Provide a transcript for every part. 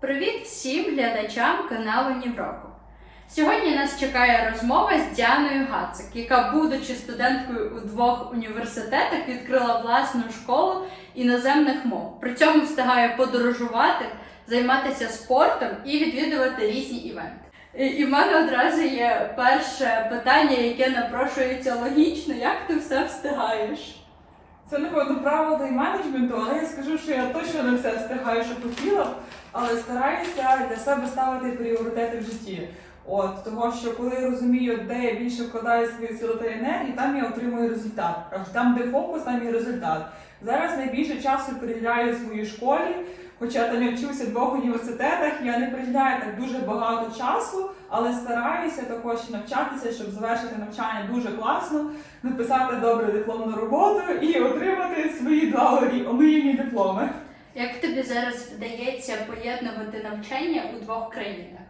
Привіт всім глядачам каналу Нівроку. Сьогодні нас чекає розмова з Діаною Гацик, яка, будучи студенткою у двох університетах, відкрила власну школу іноземних мов. При цьому встигає подорожувати, займатися спортом і відвідувати різні івенти. І в мене одразу є перше питання, яке напрошується логічно: як ти все встигаєш? Це напевно право тайм-менеджменту, але я скажу, що я точно не все встигаю, що хотіла, але стараюся для себе ставити пріоритети в житті. От того, що коли я розумію, де я більше вкладаю свої сили та енергії, там я отримую результат. Там, де фокус, там і результат. Зараз найбільше часу приділяю своїй школі, хоча там я вчуся в двох університетах, я не приділяю так дуже багато часу, але стараюся також навчатися, щоб завершити навчання дуже класно, написати добре дипломну роботу і отримати свої два омрі- омріяні дипломи. Як тобі зараз вдається поєднувати навчання у двох країнах?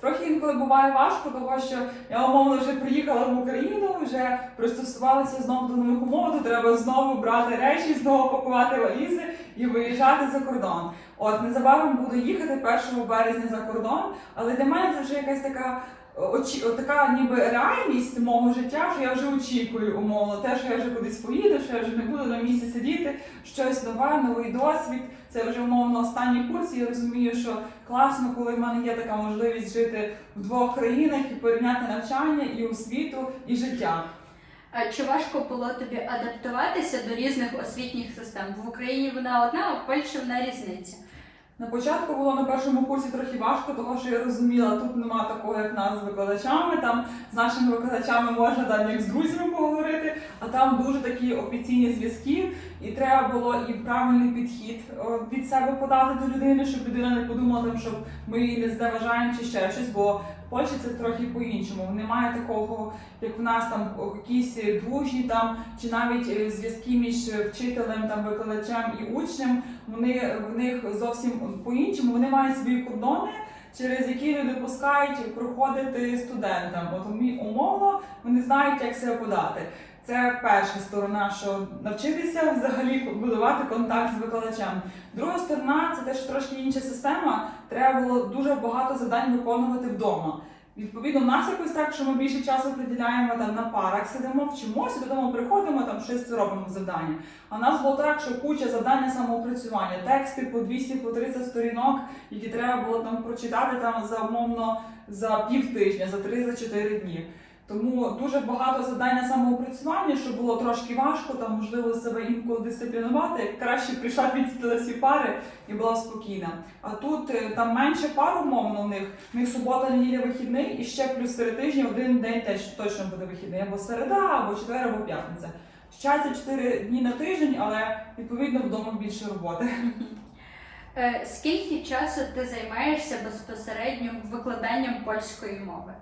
Трохи інколи буває важко, тому що я умовно вже приїхала в Україну, вже пристосувалася знову до нових умов, то треба знову брати речі, знову пакувати валізи і виїжджати за кордон. От незабаром буду їхати 1 березня за кордон, але для мене це вже якась така. Очі, така ніби реальність мого життя, що я вже очікую умовно, те, що я вже кудись поїду, що я вже не буду на місці сидіти, щось нове, новий досвід. Це вже умовно останній курс. і Я розумію, що класно, коли в мене є така можливість жити в двох країнах і порівняти навчання і освіту, і життя. А Чи важко було тобі адаптуватися до різних освітніх систем? В Україні вона одна, а в Польщі вона різниця. На початку було на першому курсі трохи важко, тому що я розуміла, тут нема такого, як нас з викладачами. Там з нашими викладачами можна там як з друзями поговорити, а там дуже такі офіційні зв'язки, і треба було і правильний підхід від себе подати до людини, щоб людина не подумала, там, що ми її не зневажаємо чи ще щось, бо Польщі це трохи по-іншому. Немає такого, як в нас там якісь дружні там чи навіть е, зв'язки між вчителем, там викладачем і учнем. Вони в них зовсім по-іншому. Вони мають свої кордони, через які не допускають проходити студентам. От умовно вони знають, як себе подати. Це перша сторона, що навчитися взагалі будувати контакт з викладачем. Друга сторона це теж трошки інша система. Треба було дуже багато завдань виконувати вдома. Відповідно, в нас якось так, що ми більше часу приділяємо там на парах, сидимо, вчимося, додому приходимо, там щось робимо завдання. А в нас було так, що куча завдань на самоопрацювання, тексти по 200 по 30 сторінок, які треба було там прочитати там за умовно за пів тижня, за 3 за 4 дні. Тому дуже багато завдань на самоопрацювання, що було трошки важко, там можливо себе інколи дисциплінувати. Краще прийшла підсиділа всі пари і була спокійна. А тут е, там менше пар умовно в них. В них субота, неділя, вихідний, і ще плюс серед тижня один день теж точно буде вихідний, або середа, або четвер, або п'ятниця. Щастя 4 дні на тиждень, але відповідно вдома більше роботи. Е, Скільки часу ти займаєшся безпосередньо викладанням польської мови?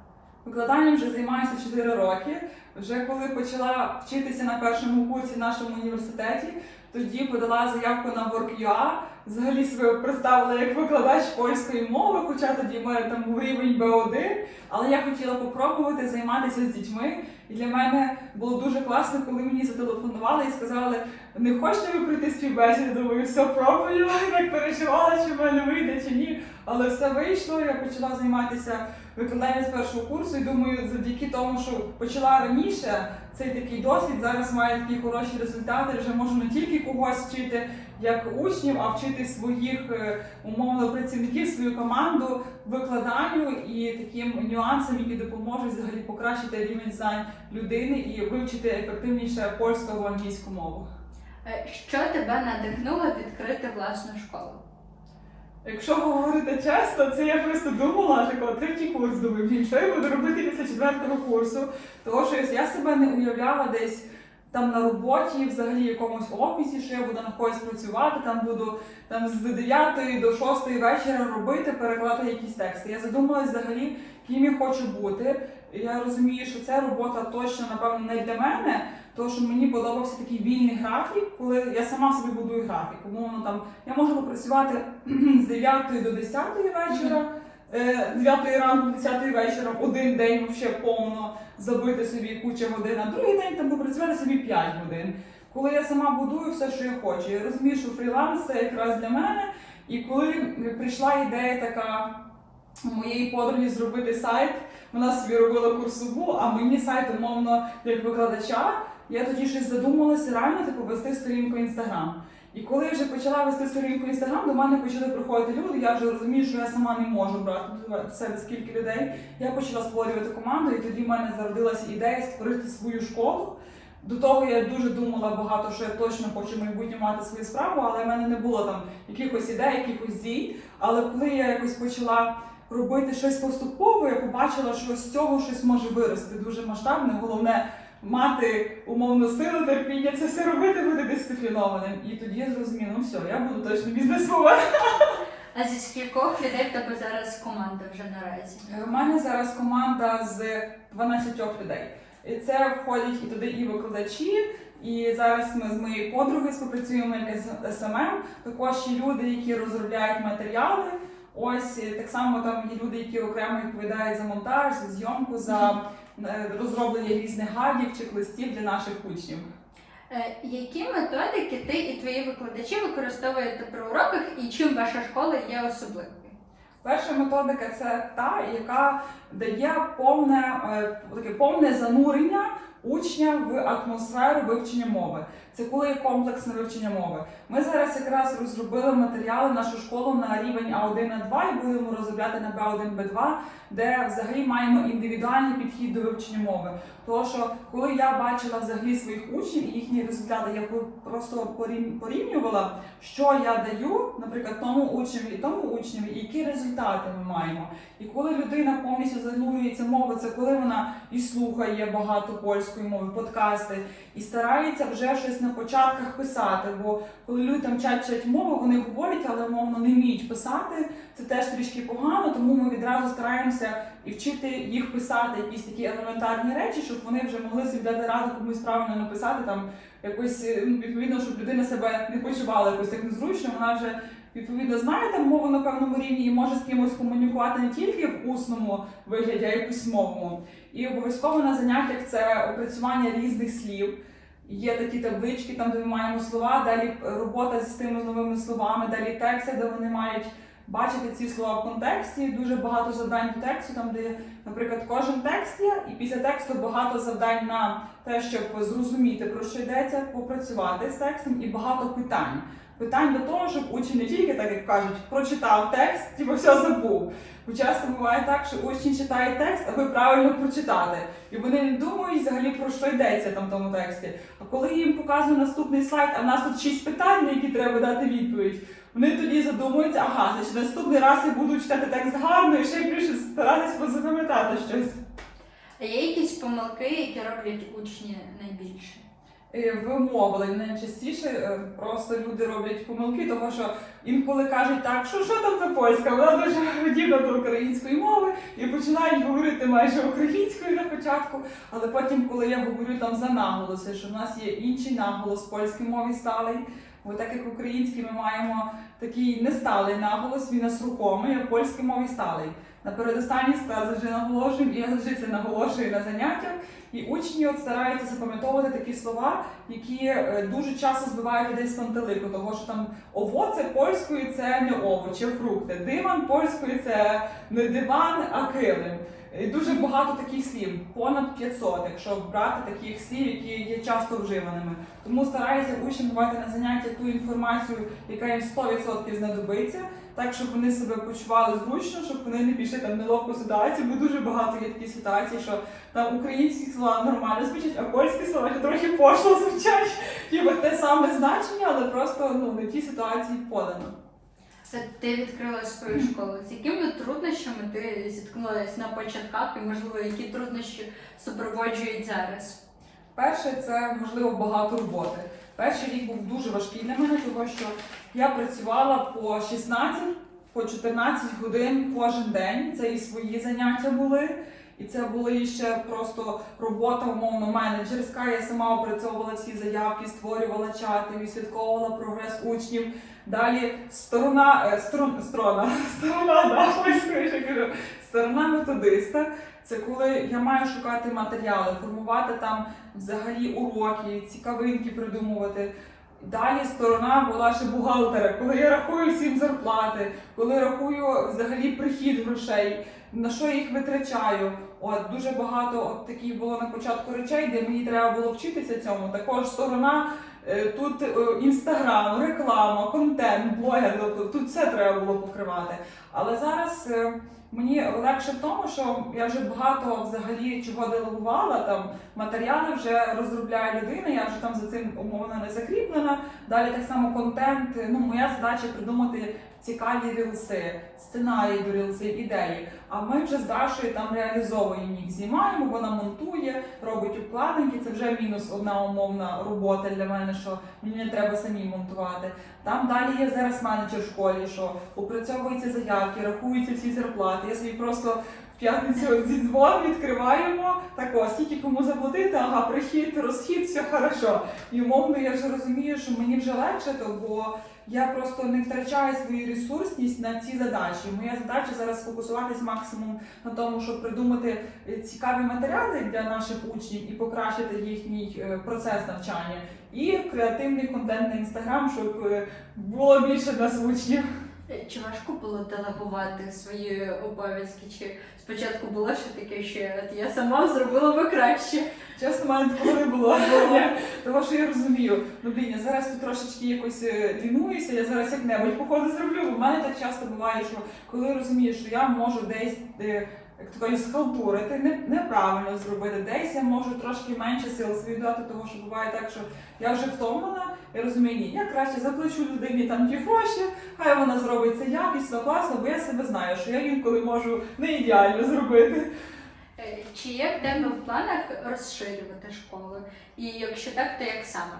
Викладанням вже займаюся 4 роки. Вже коли почала вчитися на першому курсі в нашому університеті, тоді подала заявку на WorkUA. Взагалі себе представила як викладач польської мови, хоча тоді в там рівень B1. Але я хотіла попробувати займатися з дітьми. І для мене було дуже класно, коли мені зателефонували і сказали, не хочете ви пройти співбесіду? Думаю, все пробую. Як переживала, чи в мене вийде чи ні. Але все вийшло. Я почала займатися викладання з першого курсу і думаю, завдяки тому, що почала раніше цей такий досвід, зараз маю такі хороші результати. Вже можу не тільки когось вчити як учнів, а вчити своїх е, умовно працівників, свою команду викладанню і таким нюансам, які допоможуть взагалі покращити рівень знань людини і вивчити ефективніше польську або англійську мову. Е, Що тебе надихнуло відкрити власну школу? Якщо говорити чесно, це я просто думала, такого третій курс думаю, що я буду робити після четвертого курсу. Тому що я себе не уявляла десь там на роботі, взагалі якомусь офісі, що я буду на когось працювати, там буду там з 9 до 6 вечора робити, перекладати якісь тексти. Я задумалась взагалі, ким я хочу бути. Я розумію, що ця робота точно, напевно, не для мене. Тому що мені подобався такий вільний графік, коли я сама собі будую графік. Умовно там я можу попрацювати з 9 до 10 вечора, е, з 9 ранку до 10 вечора, один день взагалі повно забити собі куча годин, а другий день там попрацювати собі 5 годин. Коли я сама будую все, що я хочу, я розумію, що фріланс це якраз для мене. І коли прийшла ідея така моєї подруги зробити сайт, вона собі робила курсову, а мені сайт, умовно, як викладача, я тоді щось задумалася реально типу вести сторінку інстаграм. І коли я вже почала вести сторінку інстаграм, до мене почали приходити люди. Я вже розумію, що я сама не можу брати себе скільки людей. Я почала створювати команду, і тоді в мене зародилася ідея створити свою школу. До того я дуже думала багато, що я точно хочу в майбутньому мати свою справу, але в мене не було там якихось ідей, якихось дій. Але коли я якось почала робити щось поступово, я побачила, що з цього щось може вирости дуже масштабне. Головне мати умовну силу, терпіння, це все робити, бути дисциплінованим. І тоді я зрозуміла, ну все, я буду точно бізнесвумен. А зі скількох людей в тебе зараз команда вже наразі? У мене зараз команда з 12 людей. І це входять і туди і викладачі. І зараз ми з моєю подругою співпрацюємо як з СММ. Також є люди, які розробляють матеріали. Ось так само там є люди, які окремо відповідають за монтаж, за зйомку, за е, розроблення різних гайдів чи листів для наших учнів. Е, Які методики ти і твої викладачі використовуєте при уроках і чим ваша школа є особливою? Перша методика це та, яка дає повне, е, таке повне занурення учня в атмосферу вивчення мови. Це коли є комплексне вивчення мови. Ми зараз якраз розробили матеріали нашу школу на рівень А1 А2 і будемо розробляти на Б1 Б2, де взагалі маємо індивідуальний підхід до вивчення мови. Тому що коли я бачила взагалі своїх учнів і їхні результати, я просто порівнювала, що я даю, наприклад, тому учневі і тому учневі, і які результати ми маємо. І коли людина повністю занурюється мову, це коли вона і слухає багато польської мови, подкасти, і старається вже щось на початках писати. Бо коли люди там вчать мову, вони говорять, але мовно не вміють писати. Це теж трішки погано, тому ми відразу стараємося і вчити їх писати якісь такі елементарні речі, щоб вони вже могли собі дати раду комусь правильно написати там якось е, ну, відповідно, щоб людина себе не почувала якось так незручно. Вона вже відповідно знає мову на певному рівні і може з кимось комунікувати не тільки в усному вигляді, а й письмовому. І обов'язково на заняттях це опрацювання різних слів. Є такі таблички, там де ми маємо слова, далі робота з тими новими словами, далі тексти, де вони мають бачити ці слова в контексті. Дуже багато завдань до тексту, там де, наприклад, кожен текст є, і після тексту багато завдань на те, щоб зрозуміти про що йдеться, попрацювати з текстом, і багато питань. Питань до того, щоб учень не тільки так як кажуть, прочитав текст, типу все забув. Бо часто буває так, що учні читають текст, аби правильно прочитати. І вони не думають взагалі про що йдеться там в тому тексті. А коли їм показує наступний слайд, а в нас тут шість питань, на які треба дати відповідь. Вони тоді задумуються, ага, значить наступний раз я буду читати текст гарно і ще більше старатись позапам'ятати щось. А є якісь помилки, які роблять учні найбільше? Е, Вимовлень найчастіше е, просто люди роблять помилки, тому що інколи кажуть так, що що там за польська, вона дуже подібна до української мови, і починають говорити майже українською на початку. Але потім, коли я говорю там за наголоси, що в нас є інший наголос в польській мові сталий. Бо так як в українській ми маємо такий несталий наголос, він нас рухомий, а в польській мові сталий. На передостанній сказ завжди наголошуємо, я завжди це наголошую на заняттях. І учні от стараються запам'ятовувати такі слова, які е, дуже часто збивають людей з пантелику, тому що там овоце польською це не овочі, фрукти. Диван польською це не диван, а килим. І дуже багато таких слів, понад 500, якщо брати таких слів, які є часто вживаними. Тому стараюся учням давати на заняття ту інформацію, яка їм 100% знадобиться, так щоб вони себе почували зручно, щоб вони не пішли там неловку ситуацію, бо дуже багато є такі ситуації, що там українські слова нормально звучать, а польські слова трохи пошло звучать. Ніби те саме значення, але просто ну, не в тій ситуації подано. Це ти відкрила свою школу. З якими труднощами ти зіткнулася на початках і, можливо, які труднощі супроводжують зараз? Перше, це можливо багато роботи. Перший рік був дуже важкий для мене, тому що я працювала по 16, по 14 годин кожен день. Це і свої заняття були. І це були ще просто робота умовно менеджерська. Я сама опрацьовувала всі заявки, створювала чати, відслідковувала прогрес учнів. Далі сторона, е, сторон, сторона, сторона, да, кажу, сторона методиста. Це коли я маю шукати матеріали, формувати там взагалі уроки, цікавинки придумувати. Далі сторона була ще бухгалтера, коли я рахую всім зарплати, коли рахую взагалі прихід грошей, на що я їх витрачаю. От дуже багато от таких було на початку речей, де мені треба було вчитися цьому. Також сторона е, тут інстаграм, реклама, контент, блогер, тобто тут все треба було покривати. Але зараз е, мені легше в тому, що я вже багато взагалі чого делегувала. Там матеріали вже розробляє людина, я вже там за цим умовно не закріплена. Далі так само контент. Ну, моя задача придумати цікаві рілси, сценарії до рілсів, ідеї. А ми вже з Дашою там реалізовуємо їх, знімаємо, вона монтує, робить обкладинки. Це вже мінус одна умовна робота для мене, що мені не треба самі монтувати. Там далі є зараз менеджер в школі, що опрацьовуються заявки, рахуються всі зарплати. Я собі просто п'ятницю зі дзвон відкриваємо. Так ось, скільки кому заплатити, ага, прихід, розхід, все хорошо. І умовно я вже розумію, що мені вже легше, то бо я просто не втрачаю свою ресурсність на ці задачі. Моя задача зараз сфокусуватись максимум на тому, щоб придумати е, цікаві матеріали для наших учнів і покращити їхній е, процес навчання, і креативний контент на інстаграм, щоб е, було більше нас учнів. Е, Чи важко було делегувати свої обов'язки? Чи спочатку було ще таке, що я сама зробила би краще? Чесно, мене такого не було. Тому що я розумію, ну блін, я зараз тут трошечки якось е, лінуюся, я зараз як-небудь походу зроблю. Бо мене так часто буває, що коли я розумію, що я можу десь. е, Як кажуть, схалтурити, не, неправильно зробити. Десь я можу трошки менше сил собі дати, тому що буває так, що я вже втомлена, я розумію, ні, я краще заплачу людині там ті гроші, хай вона зробить це якісно, класно, бо я себе знаю, що я інколи можу не ідеально зробити. Е, Чи є в тебе в планах розширювати школу? І якщо так, то як саме?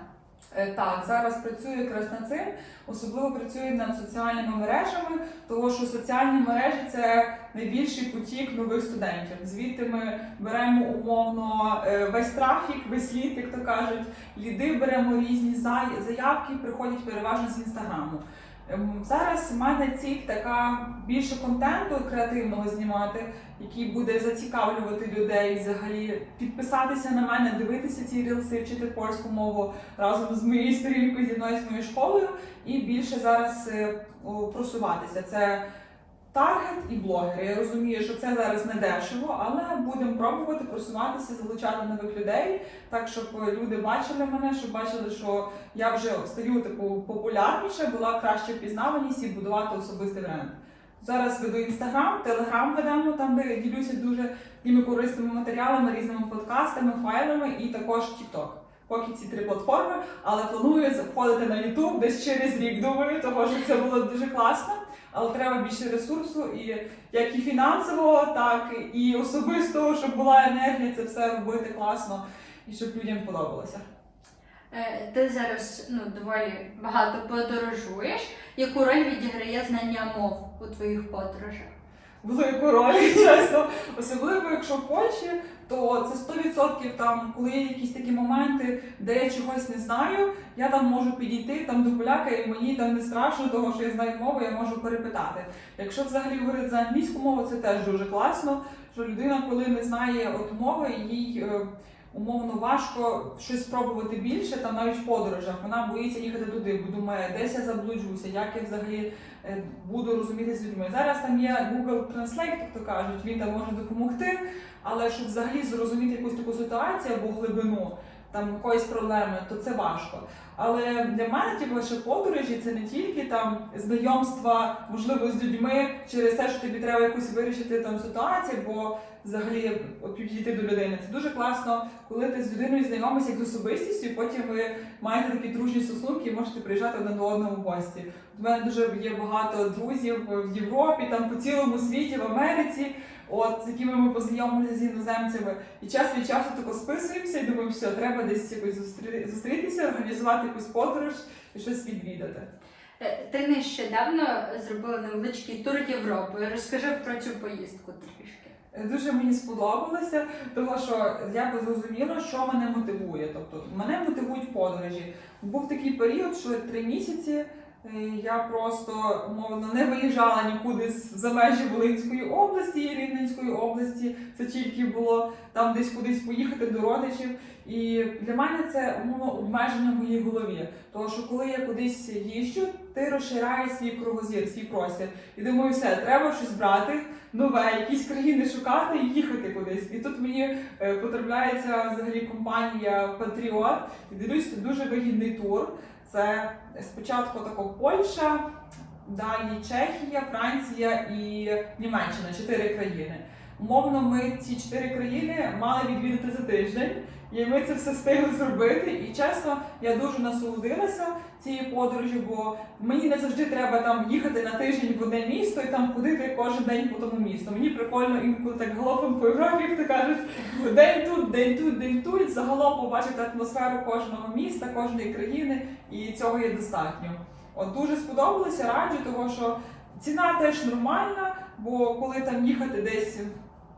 Е, Так, зараз працюю якраз над цим, особливо працюю над соціальними мережами, тому що соціальні мережі це найбільший потік нових студентів. Звідти ми беремо умовно е, весь трафік, весь лід, як то кажуть, ліди беремо різні заявки, приходять переважно з інстаграму. Ем, Зараз в мене ціль така більше контенту креативного знімати, який буде зацікавлювати людей взагалі, підписатися на мене, дивитися ці рілси, вчити польську мову разом з моєю сторінкою, зі мною з моєю школою, і більше зараз е, просуватися. Це таргет і блогери. Я розумію, що це зараз не дешево, але будемо пробувати просуватися, залучати нових людей, так щоб люди бачили мене, щоб бачили, що я вже стаю типу популярніше, була краща впізнаваність і будувати особистий бренд. Зараз веду інстаграм, телеграм ведемо, там де ділюся дуже такими корисними матеріалами, різними подкастами, файлами і також TikTok. Поки ці три платформи, але планую заходити на YouTube десь через рік, думаю, того що це було дуже класно. Але треба більше ресурсу, і як і фінансового, так і особистого, щоб була енергія це все робити класно і щоб людям подобалося. Е, Ти зараз ну, доволі багато подорожуєш. Яку роль відіграє знання мов у твоїх подорожах? велику роль, чесно. Особливо, якщо в Польщі, то це 100% там, коли є якісь такі моменти, де я чогось не знаю, я там можу підійти там до поляка, і мені там не страшно, того що я знаю мову, я можу перепитати. Якщо взагалі говорити за англійську мову, це теж дуже класно. Що людина, коли не знає от мови, їй е, умовно важко щось спробувати більше, там навіть в подорожах. Вона боїться їхати туди, бо думає, десь я заблуджуся, як я взагалі е, буду розуміти з людьми. Зараз там є Google Translate, як то кажуть, він там може допомогти, але щоб взагалі зрозуміти якусь таку ситуацію або глибину там якоїсь проблеми, то це важко. Але для мене ті ваші подорожі це не тільки там знайомства, можливо, з людьми через те, що тобі треба якусь вирішити там ситуацію, бо взагалі підійти до людини. Це дуже класно, коли ти з людиною знайомишся як з особистістю, і потім ви маєте такі дружні стосунки і можете приїжджати один до одного в гості. У мене дуже є багато друзів в Європі, там по цілому світі, в Америці. От з якими ми познайомилися з іноземцями, і час від часу тако списуємося і думаємо, все, треба десь якось зустрі- зустрітися, організувати якусь подорож і щось відвідати. Е, Ти нещодавно зробила невеличкий тур Європи. Розкажи про цю поїздку трішки. Е, Дуже мені сподобалося, тому що я би зрозуміла, що мене мотивує. Тобто мене мотивують подорожі. Був такий період, що три місяці Я просто умовно не виїжджала нікуди за межі Волинської області і Рівненської області. Це тільки було там десь кудись поїхати до родичів. І для мене це умовно обмеження в моїй голові. Тому що коли я кудись їжджу, ти розширяєш свій кругозір, свій простір. І думаю, все, треба щось брати, нове, якісь країни шукати і їхати кудись. І тут мені е, потрапляється взагалі компанія Патріот. І дивлюсь, дуже вигідний тур. Це спочатку тако Польща, далі Чехія, Франція і Німеччина чотири країни. Умовно, ми ці чотири країни мали відвідати за тиждень, і ми це все встигли зробити. І чесно, я дуже насолодилася цією подорожю, бо мені не завжди треба там їхати на тиждень в одне місто і там ходити кожен день по тому місту. Мені прикольно інколи так галопом по Європі, як то кажуть, день тут, день тут, день тут. Загалом побачити атмосферу кожного міста, кожної країни, і цього є достатньо. От дуже сподобалося, раджу, того що ціна теж нормальна, бо коли там їхати десь.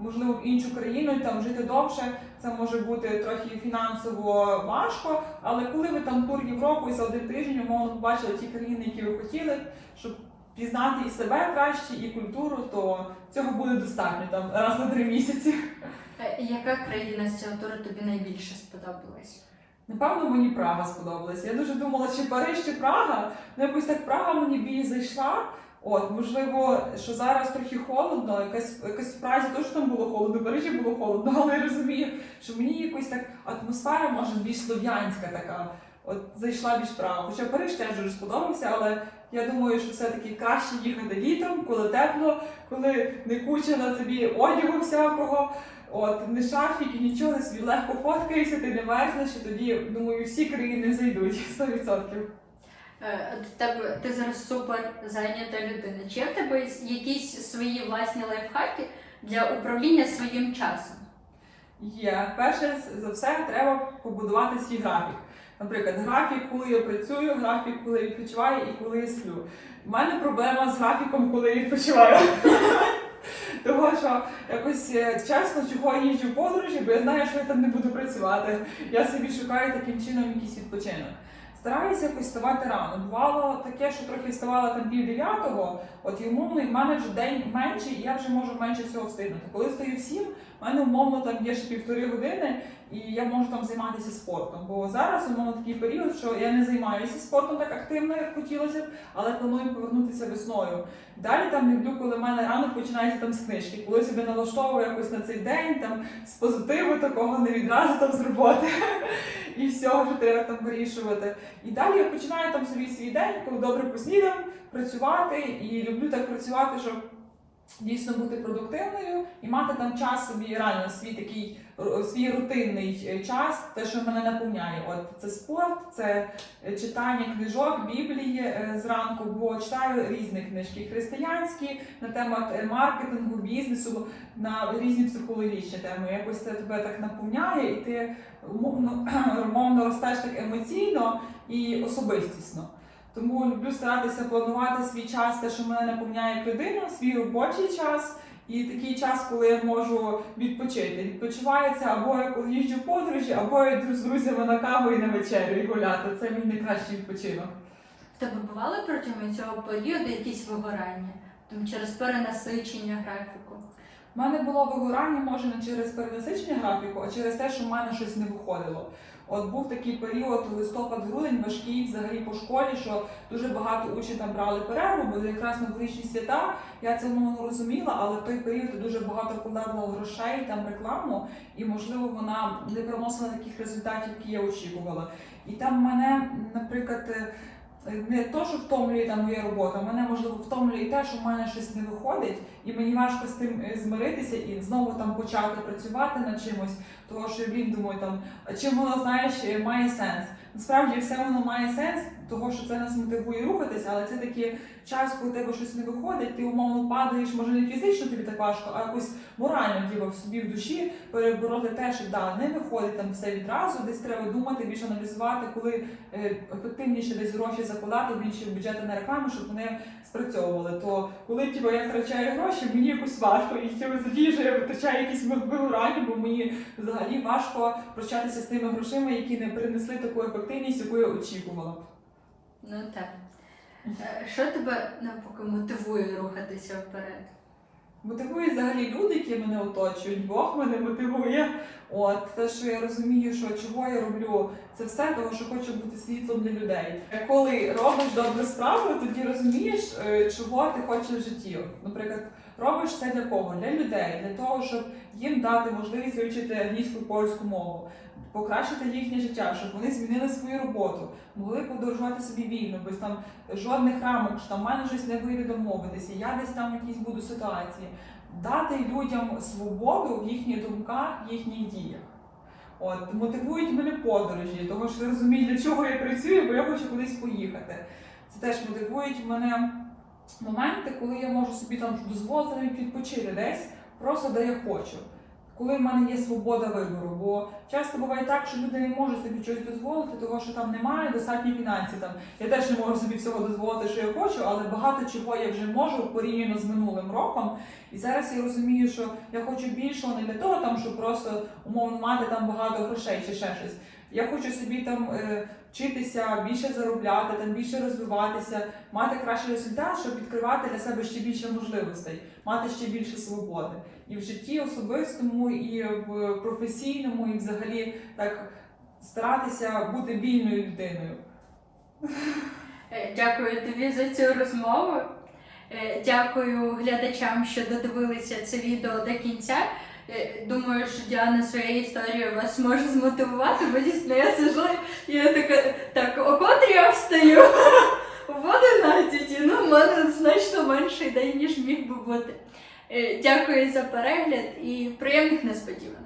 Можливо, в іншу країну там жити довше, це може бути трохи фінансово важко. Але коли ви там тур Європу і за один тиждень умовно побачили ті країни, які ви хотіли, щоб пізнати і себе краще, і культуру, то цього буде достатньо там раз на три місяці. Е, Яка країна з цього туру тобі найбільше сподобалась? Напевно, мені Прага сподобалася. Я дуже думала, чи Париж, чи Прага. Ну якось так Прага мені більш зайшла. От, можливо, що зараз трохи холодно, якась, якась в Празі теж там було холодно, в було холодно, але я розумію, що мені якось так атмосфера може більш слов'янська така. От зайшла більш Прага. Хоча Париж теж дуже сподобався, але я думаю, що все-таки краще їхати літом, коли тепло, коли не куча на тобі одягу всякого. От, не шарфік і нічого, собі легко фоткаєшся, ти не мерзнеш, і тоді, думаю, всі країни зайдуть 100%. Е, ти зараз супер зайнята людина. Чи є в тебе якісь свої власні лайфхаки для управління своїм часом? Є. Перше за все треба побудувати свій графік. Наприклад, графік, коли я працюю, графік, коли я відпочиваю і коли я сплю. У мене проблема з графіком, коли я відпочиваю. Того, що якось е, чесно, чого я їжджу в подорожі, бо я знаю, що я там не буду працювати. Я собі шукаю таким чином якийсь відпочинок. Стараюся якось вставати рано. Бувало таке, що трохи вставала там пів дев'ятого, от і в мене вже день менший, і я вже можу менше всього встигнути. Коли стою сім, в мене умовно там є ще півтори години, і я можу там займатися спортом. Бо зараз умовно такий період, що я не займаюся спортом так активно, як хотілося б, але планую повернутися весною. Далі там люблю, коли в мене ранок починається там з книжки, коли себе налаштовую якось на цей день, там з позитиву такого не відразу там з роботи. І всього, що треба там вирішувати. І далі я починаю там собі свій день, коли добре поснідав, працювати. І люблю так працювати, щоб дійсно бути продуктивною і мати там час собі реально свій такий свій рутинний е, час, те, що мене наповняє. От це спорт, це е, читання книжок, біблії е, зранку, бо читаю різні книжки християнські на тему е, маркетингу, бізнесу, на різні психологічні теми. Якось це тебе так наповняє, і ти умовно, умовно ростеш так емоційно і особистісно. Тому люблю старатися планувати свій час, те, що мене наповняє як людину, свій робочий час і такий час, коли я можу відпочити. Відпочивається або я коли їжджу подорожі, або я йду з друзями на каву і на вечерю і гуляти. Це мій найкращий відпочинок. В тебе бували протягом цього періоду якісь вигорання? Там через перенасичення графіку? У мене було вигорання може не через перенасичення графіку, а через те, що в мене щось не виходило. От був такий період листопад-грудень важкий взагалі по школі, що дуже багато учнів там брали перерву, бо якраз новорічні свята. Я це ну, розуміла, але в той період дуже багато вкладало грошей там рекламу, і можливо вона не приносила таких результатів, які я очікувала. І там мене, наприклад. Не то, що втомлює там моя робота, мене можливо втомлює те, що в мене щось не виходить, і мені важко з тим е, змиритися і знову там почати працювати над чимось, того що він думаю, там чим воно знаєш має сенс. Насправді все воно має сенс, того що це нас мотивує рухатися, але це такий час, коли тебе щось не виходить, ти умовно падаєш, може не фізично тобі так важко, а якось морально діва в собі в душі перебороти те, що да, не виходить там все відразу, десь треба думати, більше аналізувати, коли е, ефективніше десь гроші закладати, більше бюджети на рекламу, щоб вони спрацьовували. То коли типу, я втрачаю гроші, мені якось важко, і тоді що я витрачаю якісь вигорання, бо мені взагалі важко прощатися з тими грошима, які не принесли таку ефективність, яку я очікувала. Ну так. Е, Що тебе навпаки мотивує рухатися вперед? Мотивують взагалі люди, які мене оточують. Бог мене мотивує. От те, що я розумію, що чого я роблю, це все того, що хочу бути світлом для людей. Коли робиш добру справу, тоді розумієш, е, чого ти хочеш в житті. Наприклад, робиш це для кого? Для людей, для того, щоб їм дати можливість вивчити англійську польську мову, покращити їхнє життя, щоб вони змінили свою роботу, могли подорожувати собі вільно, без там жодних рамок, що там в мене щось не вийде домовитися, я десь там в якійсь буду ситуації. Дати людям свободу в їхніх думках, в їхніх діях. От, мотивують мене подорожі, тому що я розумію, для чого я працюю, бо я хочу кудись поїхати. Це теж мотивують мене моменти, коли я можу собі там дозволити відпочити десь, просто де я хочу. Коли в мене є свобода вибору, бо часто буває так, що люди не можуть собі щось дозволити, тому що там немає достатньо фінансів. Там я теж не можу собі всього дозволити, що я хочу, але багато чого я вже можу порівняно з минулим роком. І зараз я розумію, що я хочу більшого не для того, там, щоб просто умовно мати там багато грошей чи ще щось. Я хочу собі там е, вчитися, більше заробляти, там більше розвиватися, мати кращий результат, щоб відкривати для себе ще більше можливостей, мати ще більше свободи. І в житті особистому, і в професійному, і взагалі так старатися бути вільною людиною. Е, Дякую тобі за цю розмову. Е, Дякую глядачам, що додивилися це відео до кінця. Е, Думаю, що Діана своєю історією вас може змотивувати, бо дійсно я сижу і я така, так, о котрі я встаю? В 11, ну, в мене значно менший день, ніж міг би бути. Е, Дякую за перегляд і приємних несподіванок.